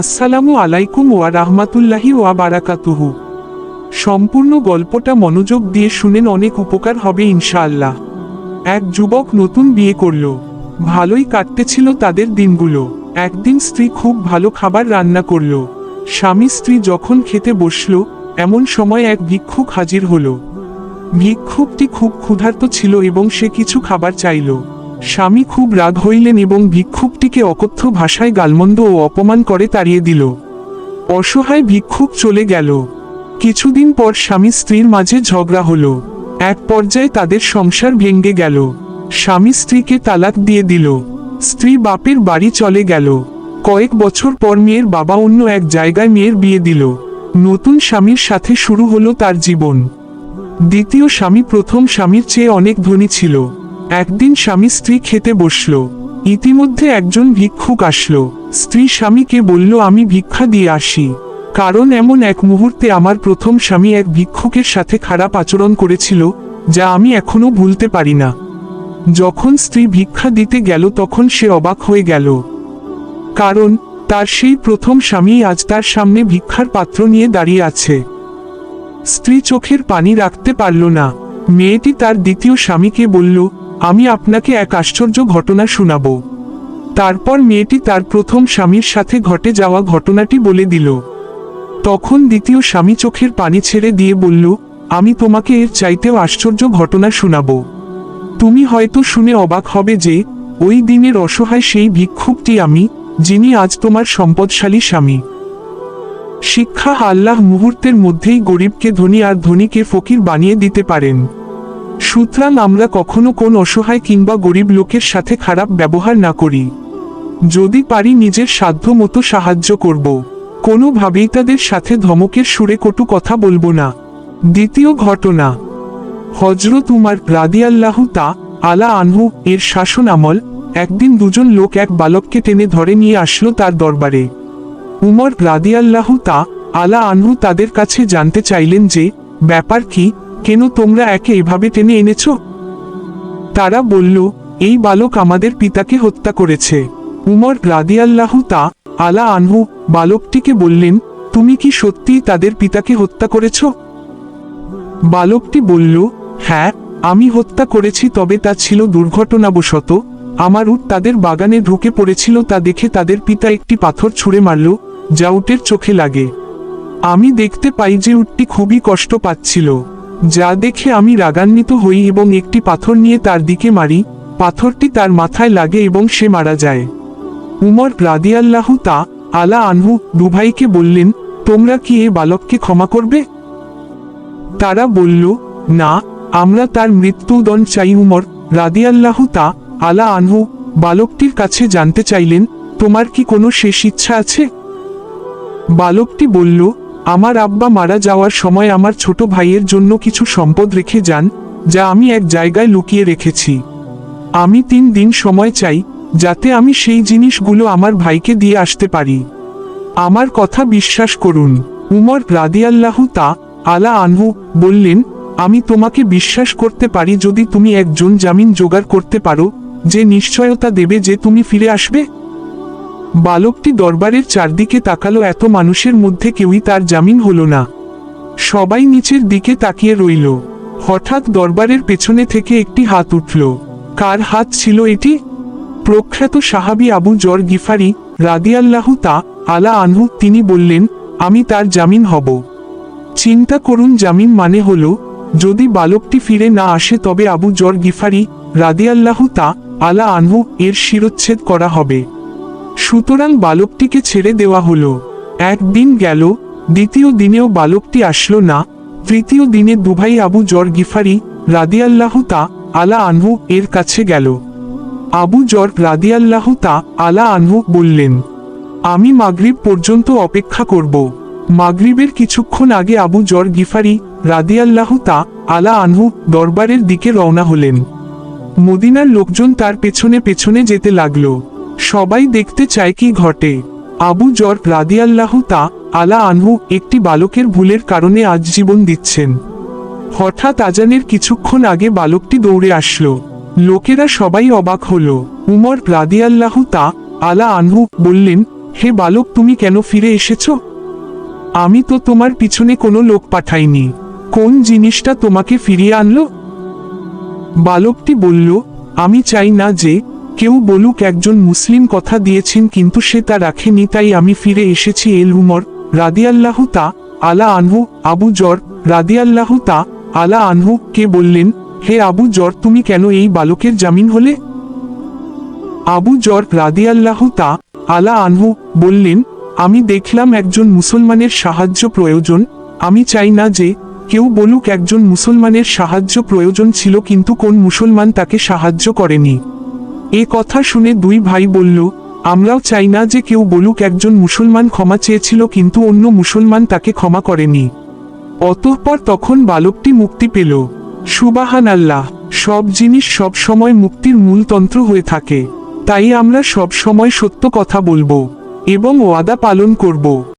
আসসালামু আলাইকুম ওয়া রাহমাতুল্লাহি ওয়া বারাকাতুহু। সম্পূর্ণ গল্পটা মনোযোগ দিয়ে শুনেন, অনেক উপকার হবে ইনশাআল্লাহ। এক যুবক নতুন বিয়ে করল। ভালোই কাটতেছিল তাদের দিনগুলো। একদিন স্ত্রী খুব ভালো খাবার রান্না করল। স্বামী স্ত্রী যখন খেতে বসল, এমন সময় এক ভিক্ষুক হাজির হলো। ভিক্ষুকটি খুব ক্ষুধার্ত ছিল এবং সে কিছু খাবার চাইল। স্বামী খুব রাগ হইলেন এবং ভিক্ষুকটিকে অকথ্য ভাষায় গালমন্দ ও অপমান করে তাড়িয়ে দিল। অসহায় ভিক্ষুক চলে গেল। কিছুদিন পর স্বামী স্ত্রীর মাঝে ঝগড়া হলো। এক পর্যায়ে তাদের সংসার ভেঙ্গে গেল। স্বামী স্ত্রীকে তালাক দিয়ে দিল। স্ত্রী বাপের বাড়ি চলে গেল। কয়েক বছর পর মেয়ের বাবা অন্য এক জায়গায় মেয়ের বিয়ে দিল। নতুন স্বামীর সাথে শুরু হলো তার জীবন। দ্বিতীয় স্বামী প্রথম স্বামীর চেয়ে অনেক ধনী ছিল। একদিন স্বামী স্ত্রী খেতে বসল। ইতিমধ্যে একজন ভিক্ষুক আসলো। স্ত্রী স্বামীকে বলল, আমি ভিক্ষা দিয়ে আসি। কারণ এমন এক মুহূর্তে আমার প্রথম স্বামী এক ভিক্ষুকের সাথে খারাপ আচরণ করেছিল, যা আমি এখনও ভুলতে পারি না। যখন স্ত্রী ভিক্ষা দিতে গেল, তখন সে অবাক হয়ে গেল। কারণ তার সেই প্রথম স্বামী আজ তার সামনে ভিক্ষার পাত্র নিয়ে দাঁড়িয়ে আছে। স্ত্রী চোখের পানি রাখতে পারল না। মেয়েটি তার দ্বিতীয় স্বামীকে বলল আমি আপনাকে এক আশ্চর্য ঘটনা শোনাব। তারপর মেয়েটি তার প্রথম স্বামীর সাথে ঘটে যাওয়া ঘটনাটি বলে দিল। তখন দ্বিতীয় স্বামী চোখের পানি ছেড়ে দিয়ে বলল, আমি তোমাকে এর চাইতেও আশ্চর্য ঘটনা শোনাব। তুমি হয়তো শুনে অবাক হবে যে, ওই দিনের অসহায় সেই ভিক্ষুকটি আমি, যিনি আজ তোমার সম্পদশালী স্বামী। শিক্ষা আল্লাহ মুহূর্তের মধ্যেই গরিবকে ধনী আর ধনীকে ফকির বানিয়ে দিতে পারেন। সুতরাং আমরা কখনো কোন অসহায় কিংবা গরিব লোকের সাথে খারাপ ব্যবহার না করি। যদি পারি নিজের সাধ্য মতো সাহায্য করব। কোনোভাবেই তাদের সাথে ধমকের সুরে কটু কথা বলব না। দ্বিতীয় ঘটনা। হজরত উমার রাদিয়াল্লাহু তা আলা আনহু এর শাসন আমল একদিন দুজন লোক এক বালককে টেনে ধরে নিয়ে আসলো তার দরবারে। উমর রাদিয়াল্লাহু তা আলা আনহু তাদের কাছে জানতে চাইলেন যে, ব্যাপার কি? কেন তোমরা একে এভাবে টেনে এনেছ? তারা বলল, এই বালক আমাদের পিতাকে হত্যা করেছে। উমর রাদিয়াল্লাহু তা আলা আনহু বালকটিকে বললেন, তুমি কি সত্যিই তাদের পিতাকে হত্যা করেছ? বালকটি বলল হ্যাঁ আমি হত্যা করেছি তবে তা ছিল দুর্ঘটনাবশত। আমার উট তাদের বাগানে ঢুকে পড়েছিল, তা দেখে তাদের পিতা একটি পাথর ছুঁড়ে মারল, যা উটের চোখে লাগে। আমি দেখতে পাই যে উটটি খুবই কষ্ট পাচ্ছিল। যা দেখে আমি রাগান্বিত হই এবং একটি পাথর নিয়ে তার দিকে মারি, পাথরটি তার মাথায় লাগে এবং সে মারা যায়। উমর রাদিয়াল্লাহু তা আলা আনহু দুভাইকে বললেন, তোমরা কি এ বালককে ক্ষমা করবে? তারা বলল, না, আমরা তার মৃত্যুদণ্ড চাই। উমর রাদিয়াল্লাহু তা আলা আনহু বালকটির কাছে জানতে চাইলেন, তোমার কি কোনো শেষ ইচ্ছা আছে? বালকটি বলল আমার আব্বা মারা যাওয়ার সময় আমার ছোট ভাইয়ের জন্য কিছু সম্পদ রেখে যান, যা আমি এক জায়গায় লুকিয়ে রেখেছি। আমি তিন দিন সময় চাই, যাতে আমি সেই জিনিসগুলো আমার ভাইকে দিয়ে আসতে পারি। আমার কথা বিশ্বাস করুন, উমর রাদিয়াল্লাহু তা, আলা আনহু, বললেন, আমি তোমাকে বিশ্বাস করতে পারি যদি তুমি একজন জামিন জোগাড় করতে পারো, যে নিশ্চয়তা দেবে যে তুমি ফিরে আসবে? বালকটি দরবারের চারদিকে তাকালো, এত মানুষের মধ্যে কেউই তার জামিন হলো না। সবাই নিচের দিকে তাকিয়ে রইল। হঠাৎ দরবারের পেছনে থেকে একটি হাত উঠল। কার হাত ছিল এটি? প্রখ্যাত সাহাবি আবু জর গিফারি রাদিয়াল্লাহু তা আলা আনহু, তিনি বললেন, আমি তার জামিন হব। চিন্তা করুন, জামিন মানে হল, যদি বালকটি ফিরে না আসে, তবে আবু জর গিফারি রাদিয়াল্লাহু তা আলা আনহু এর শিরোচ্ছেদ করা হবে। সুতরাং বালকটিকে ছেড়ে দেওয়া হলো। একদিন গেল, দ্বিতীয় দিনেও বালকটি আসলো না। তৃতীয় দিনে দুভাই আবু জর গিফারি রাদিয়াল্লাহু তা আলা আনহু এর কাছে গেল। আবু জর রাদিয়াল্লাহু তা আলা আনহু বললেন, আমি মাগরিব পর্যন্ত অপেক্ষা করব। মাগরিবের কিছুক্ষণ আগে আবু জর গিফারি রাদিয়াল্লাহু তা আলা আনহু দরবারের দিকে রওনা হলেন। মদিনার লোকজন তার পেছনে পেছনে যেতে লাগল। সবাই দেখতে চায় কি ঘটে। আবু জর রাদিয়াল্লাহু তা আলা আনহু একটি বালকের ভুলের কারণে আজ জীবন দিচ্ছেন। হঠাৎ আজানের কিছুক্ষণ আগে বালকটি দৌড়ে আসলো। লোকেরা সবাই অবাক হল। উমর রাদিয়াল্লাহু তা আলা আনহু বললেন, হে বালক, তুমি কেন ফিরে এসেছ? আমি তো তোমার পিছনে কোনো লোক পাঠাইনি। কোন জিনিসটা তোমাকে ফিরিয়ে আনলো? বালকটি বলল, আমি চাই না যে কেউ বলুক একজন মুসলিম কথা দিয়েছেন কিন্তু সে তা রাখেনি, তাই আমি ফিরে এসেছি। এল উমর রাদিয়াল্লাহু তা, আলা আনহু, আবু জর, রাদিয়াল্লাহু তা, আলা আনহু, কে বললেন, হে আবু জর, তুমি কেন এই বালকের জামিন হলে? আবু জর, রাদিয়াল্লাহু তা, আলা আনহু, বললেন, আমি দেখলাম একজন মুসলমানের সাহায্য প্রয়োজন। আমি চাই না যে কেউ বলুক একজন মুসলমানের সাহায্য প্রয়োজন ছিল কিন্তু কোন মুসলমান তাকে সাহায্য করেনি। এ কথা শুনে দুই ভাই বলল, আমরাও চাই না যে কেউ বলুক একজন মুসলমান ক্ষমা চেয়েছিল কিন্তু অন্য মুসলমান তাকে ক্ষমা করেনি। অতঃপর তখন বালকটি মুক্তি পেল। সুবাহান আল্লাহ সব জিনিস সব সময় মুক্তির মূলতন্ত্র হয়ে থাকে। তাই আমরা সব সময় সত্য কথা বলব এবং ওয়াদা পালন করব।